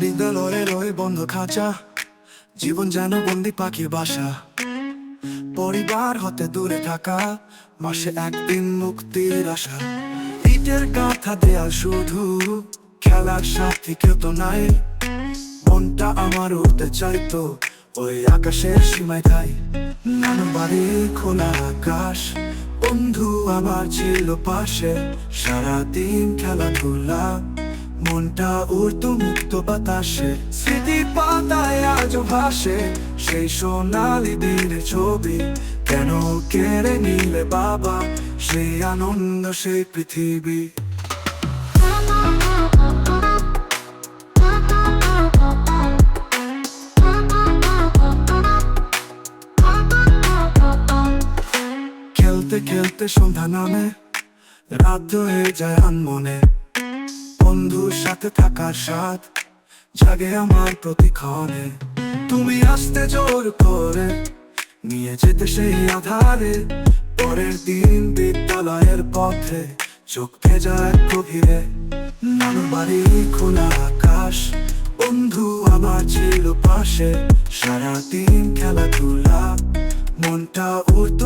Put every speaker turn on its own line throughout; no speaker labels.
বিদ্যালয়ের ওই বন্ধ খাঁচা। জীবন যেন বন্দি পাখির বাসা। পরিবার হতে দূরে থাকা, মাসে একদিন মুক্তির আশা। ইটের গাঁথা দেয়াল শুধু, খেলার সাথী কেউ তো নাই। মনটা আমার উঠতে চাইতো ওই আকাশের সীমায় তাই নানু বাড়ি, খোলা আকাশ, বন্ধু আমার ছিল পাশে। সারাদিন খেলাধুলা মনটা উড়তো মুক্ত বাতাসে, স্মৃতি পাতায় আজ ভাসে। সেই সোনালি দিনের ছবি, কেন কেড়ে নিলে বাবা? সেই আনন্দ, সেই পৃথিবী। খেলতে খেলতে সন্ধ্যা নামে, রাত হয়ে যায় আনমনে। সাথে থাকার স্বাদ জাগে আমার প্রতিক্ষণে। তুমি আসতে জোর করে নিয়ে যেতে সেই আধারে। পরের দিন বিদ্যালয়ের পথে চোখ ভেজায় গভীরে। নানু খোলা আকাশ, বন্ধু আমার ছিল পাশে। সারাদিন খেলাধুলা, মনটা উড়তো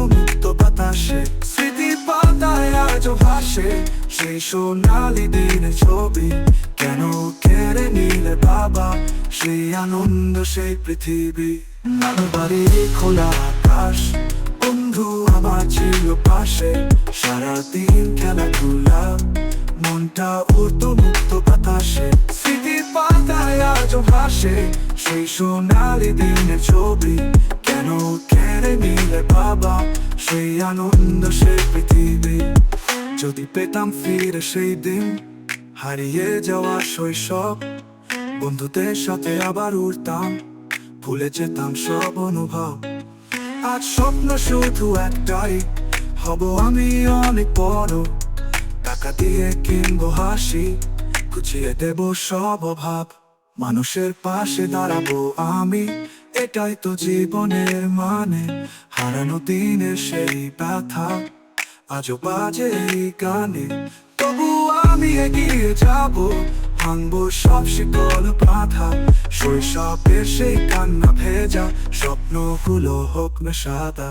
ভাসে সেই সোনালি দিনের ছবি। কেন কেড়ে নিলে বাবা? সেই আনন্দ, সেই পৃথিবী। বাড়ি খোলা আকাশ। বন্ধু আমার ছিল পাশে। সারাদিন খেলাধুলা। মনটা উড়তো মুক্ত বাতাসে। স্মৃতি পাতায় আজও ভাসে। সেই সোনালি দিনের ছবি। কেন কেড়ে নিলে বাবা? সেই আনন্দ, সেই পৃথিবী। যদি পেতাম ফিরে সেই দিন হারিয়ে যাওয়া শৈশব, বন্ধুদের সাথে আবার উঠতাম ভুলে যেতাম সব অনুভব। আজ স্বপ্ন শুধু একটাই, হব আমি অনেক বড়। টাকা দিয়ে কিনবো হাসি, গুছিয়ে দেব সব অভাব। মানুষের পাশে দাঁড়াবো আমি, এটাই তো জীবনের মানে। হারানো দিনের সেই ব্যথা। আজও বাজে গানে। তবু আমি এগিয়ে যাব, ভাঙবো সব শীতল বাধা। শৈশবের সেই কান্না ভেজা, স্বপ্নগুলো হোক না সাদা।